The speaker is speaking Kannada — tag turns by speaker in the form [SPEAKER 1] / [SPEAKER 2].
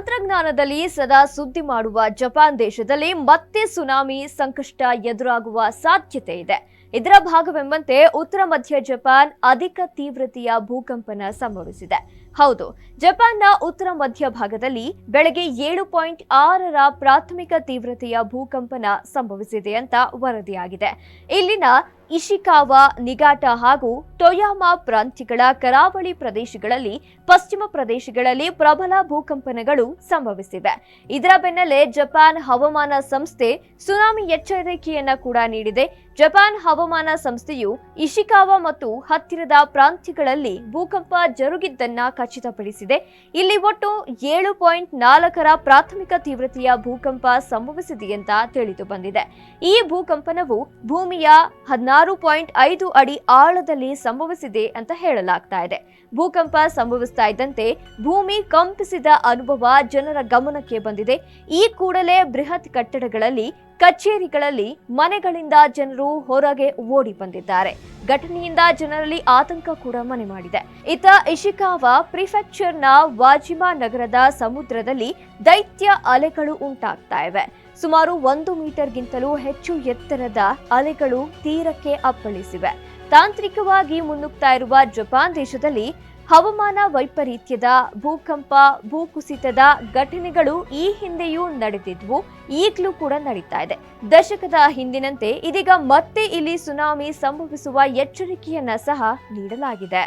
[SPEAKER 1] ತಂತ್ರಜ್ಞಾನದಲ್ಲಿ ಸದಾ ಸುದ್ದಿ ಮಾಡುವ ಜಪಾನ್ ದೇಶದಲ್ಲಿ ಮತ್ತೆ ಸುನಾಮಿ ಸಂಕಷ್ಟ ಎದುರಾಗುವ ಸಾಧ್ಯತೆ ಇದೆ. ಇದರ ಭಾಗವೆಂಬಂತೆ ಉತ್ತರ ಮಧ್ಯ ಜಪಾನ್ ಅಧಿಕ ತೀವ್ರತೆಯ ಭೂಕಂಪನ ಸಂಭವಿಸಿದೆ. ಹೌದು, ಜಪಾನ್ನ ಉತ್ತರ ಮಧ್ಯ ಭಾಗದಲ್ಲಿ ಬೆಳಗ್ಗೆ ಏಳು ಪಾಯಿಂಟ್ ಆರರ ಪ್ರಾಥಮಿಕ ತೀವ್ರತೆಯ ಭೂಕಂಪನ ಸಂಭವಿಸಿದೆ ಅಂತ ವರದಿಯಾಗಿದೆ. ಇಲ್ಲಿನ ಇಶಿಕಾವ ನಿಗಾಟ ಹಾಗೂ ಟೊಯಾಮಾ ಪ್ರಾಂತ್ಯಗಳ ಕರಾವಳಿ ಪ್ರದೇಶಗಳಲ್ಲಿ ಪಶ್ಚಿಮ ಪ್ರದೇಶಗಳಲ್ಲಿ ಪ್ರಬಲ ಭೂಕಂಪನಗಳು ಸಂಭವಿಸಿವೆ. ಇದರ ಬೆನ್ನಲ್ಲೇ ಜಪಾನ್ ಹವಾಮಾನ ಸಂಸ್ಥೆ ಸುನಾಮಿ ಎಚ್ಚರಿಕೆಯನ್ನ ಕೂಡ ನೀಡಿದೆ. ಜಪಾನ್ ಹವಾಮಾನ ಸಂಸ್ಥೆಯು ಇಶಿಕಾವ ಮತ್ತು ಹತ್ತಿರದ ಪ್ರಾಂತ್ಯಗಳಲ್ಲಿ ಭೂಕಂಪ ಜರುಗಿದ್ದನ್ನ ಖಚಿತಪಡಿಸಿದೆ. ಇಲ್ಲಿ ಒಟ್ಟು ಏಳು ಪಾಯಿಂಟ್ ನಾಲ್ಕರ ಪ್ರಾಥಮಿಕ ತೀವ್ರತೆಯ ಭೂಕಂಪ ಸಂಭವಿಸಿದೆ ಅಂತ ತಿಳಿದು ಬಂದಿದೆ. ಈ ಭೂಕಂಪನವು ಭೂಮಿಯ ಹದಿನಾರು ಪಾಯಿಂಟ್ ಐದು ಅಡಿ ಆಳದಲ್ಲಿ ಸಂಭವಿಸಿದೆ ಅಂತ ಹೇಳಲಾಗ್ತಾ ಇದೆ. ಭೂಕಂಪ ಸಂಭವಿಸ್ತಾ ಇದ್ದಂತೆ ಭೂಮಿ ಕಂಪಿಸಿದ ಅನುಭವ ಜನರ ಗಮನಕ್ಕೆ ಬಂದಿದೆ. ಈ ಕೂಡಲೇ ಬೃಹತ್ ಕಟ್ಟಡಗಳಲ್ಲಿ, ಕಚೇರಿಗಳಲ್ಲಿ ಮನೆಗಳಿಂದ ಜನರು ಹೊರಗೆ ಓಡಿ ಬಂದಿದ್ದಾರೆ. ಘಟನೆಯಿಂದ ಜನರಲ್ಲಿ ಆತಂಕ ಕೂಡ ಮನೆ ಮಾಡಿದೆ. ಇತ ಇಶಿಕಾವ ಪ್ರಿಫೆಕ್ಚರ್ನ ವಾಜಿಮಾ ನಗರದ ಸಮುದ್ರದಲ್ಲಿ ದೈತ್ಯ ಅಲೆಗಳು ಉಂಟಾಗ್ತಾ ಇವೆ. ಸುಮಾರು ಒಂದು ಮೀಟರ್ಗಿಂತಲೂ ಹೆಚ್ಚು ಎತ್ತರದ ಅಲೆಗಳು ತೀರಕ್ಕೆ ಅಪ್ಪಳಿಸಿವೆ. ತಾಂತ್ರಿಕವಾಗಿ ಮುನ್ನುಗ್ತಾ ಇರುವ ಜಪಾನ್ ದೇಶದಲ್ಲಿ ಹವಾಮಾನ ವೈಪರೀತ್ಯದ, ಭೂಕಂಪ, ಭೂಕುಸಿತದ ಘಟನೆಗಳು ಈ ಹಿಂದೆಯೂ ನಡೆದಿದ್ವು, ಈಗಲೂ ಕೂಡ ನಡೀತಾ ಇದೆ. ದಶಕದ ಹಿಂದಿನಂತೆ ಇದೀಗ ಮತ್ತೆ ಇಲ್ಲಿ ಸುನಾಮಿ ಸಂಭವಿಸುವ ಎಚ್ಚರಿಕೆಯನ್ನ ಸಹ ನೀಡಲಾಗಿದೆ.